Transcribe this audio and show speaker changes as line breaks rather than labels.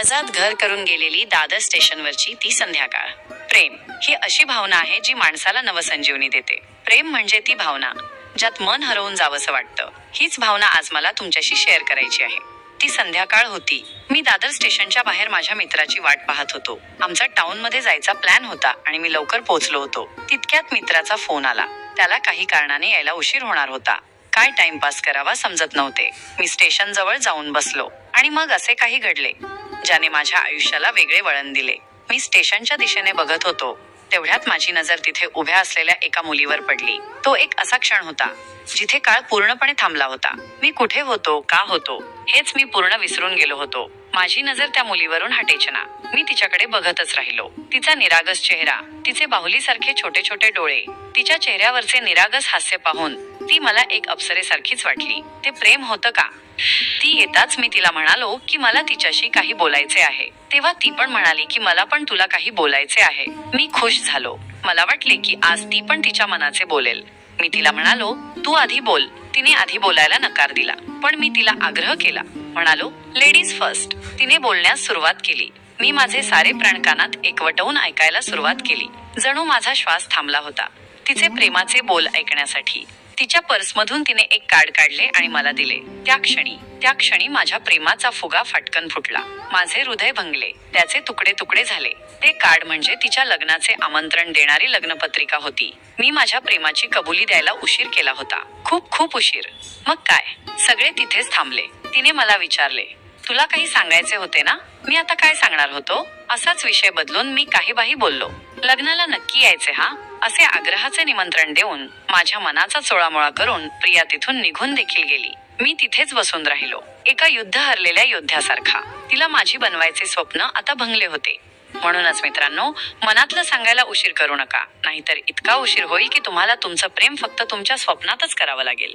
काळजात घर करून गेलेली दादर स्टेशनवरची ती संध्याकाळ. प्रेम ही अशी भावना आहे जी माणसाला नवसंजीवनी देते. प्रेम म्हणजे ती भावना ज्यात मन हरवून जावंसं वाटतं. हीच भावना आज मला तुमच्याशी शेअर करायची आहे. ती संध्याकाळ होती. मी दादर स्टेशनच्या बाहेर माझ्या मित्राची वाट पाहत होतो. आमचा टाउनमध्ये जायचा प्लॅन होता आणि मी लवकर पोहोचलो होतो. तितक्यात मित्राचा फोन आला. त्याला काही कारणाने यायला उशीर होणार होता. काय टाइमपास करावा समजत नव्हते. मी स्टेशन जवळ जाऊन बसलो. आणि मग असे काही घडले. ज्याने माझ्या आयुष्याला वेगळे वळण दिले. मी स्टेशनच्या दिशेने बघत होतो. तेवढ्यात माझी नजर तिथे उभ्या असलेल्या एका मुलीवर पडली. तो एक असा क्षण होता जिथे काळ पूर्णपणे थांबला होता. मी कुठे होतो का होतो हेच मी पूर्ण विसरून गेलो होतो. माझी नजर त्या मुलीवरून हटेच ना मी तिच्याकडे बघतच राहिलो. तिचा निरागस चेहरा तिचे बाहुलीसारखे छोटे छोटे डोळे तिच्या चेहऱ्यावरचे निरागस हास्य पाहून ती मला एक अप्सरेसारखीच वाटली. ते प्रेम होतं का? ती येताच मी तिला म्हणालो की मला तिच्याशी काही बोलायचे आहे. तेव्हा ती पण म्हणाली की मला पण तुला काही बोलायचे आहे. मी खुश झालो. मला वाटले की आज ती पण तिच्या मनाचे बोलेल. मी तिला म्हणालो तू आधी बोल. तिने आधी बोलायला नकार दिला. पण मी तिला आग्रह केला. म्हणालो लेडीज फर्स्ट तिने बोलण्यास सुरुवात केली. मी माझे सारे प्राण कानात एकवटवून ऐकायला सुरुवात केली. जणू माझा श्वास थांबला होता. तिचे प्रेमाचे बोल ऐकण्यासाठी. तिच्या पर्समधून तिने एक कार्ड काढले आणि मला दिले. त्या क्षणी त्या क्षणी माझ्या प्रेमाचा फुगा फाटकन फुटला. माझे हृदय भंगले. त्याचे तुकडे तुकडे झाले. ते कार्ड म्हणजे तिच्या लग्नाचे आमंत्रण देणारी लग्नपत्रिका होती. मी माझ्या प्रेमाची कबुली द्यायला उशीर केला होता. खूप खूप उशीर. मग काय? सगळे तिथेच थांबले. तिने मला विचारले तुला काही सांगायचे होते ना? मी आता काय सांगणार होतो? असाच विषय बदलून मी काही बाही बोललो. लग्नाला नक्की यायचे हा? असे आग्रहाचे निमंत्रण देऊन माझ्या मनाचा चोळामोळा करून प्रिया तिथून निघून देखील गेली. मी तिथेच बसून राहिलो. एका युद्ध हरलेल्या योद्ध्यासारखा. तिला माझी बनवायचे स्वप्न आता भंगले होते. म्हणूनच मित्रांनो मनातलं सांगायला उशीर करू नका. नाहीतर इतका उशीर होईल की तुम्हाला तुमचं प्रेम फक्त तुमच्या स्वप्नातच करावं लागेल.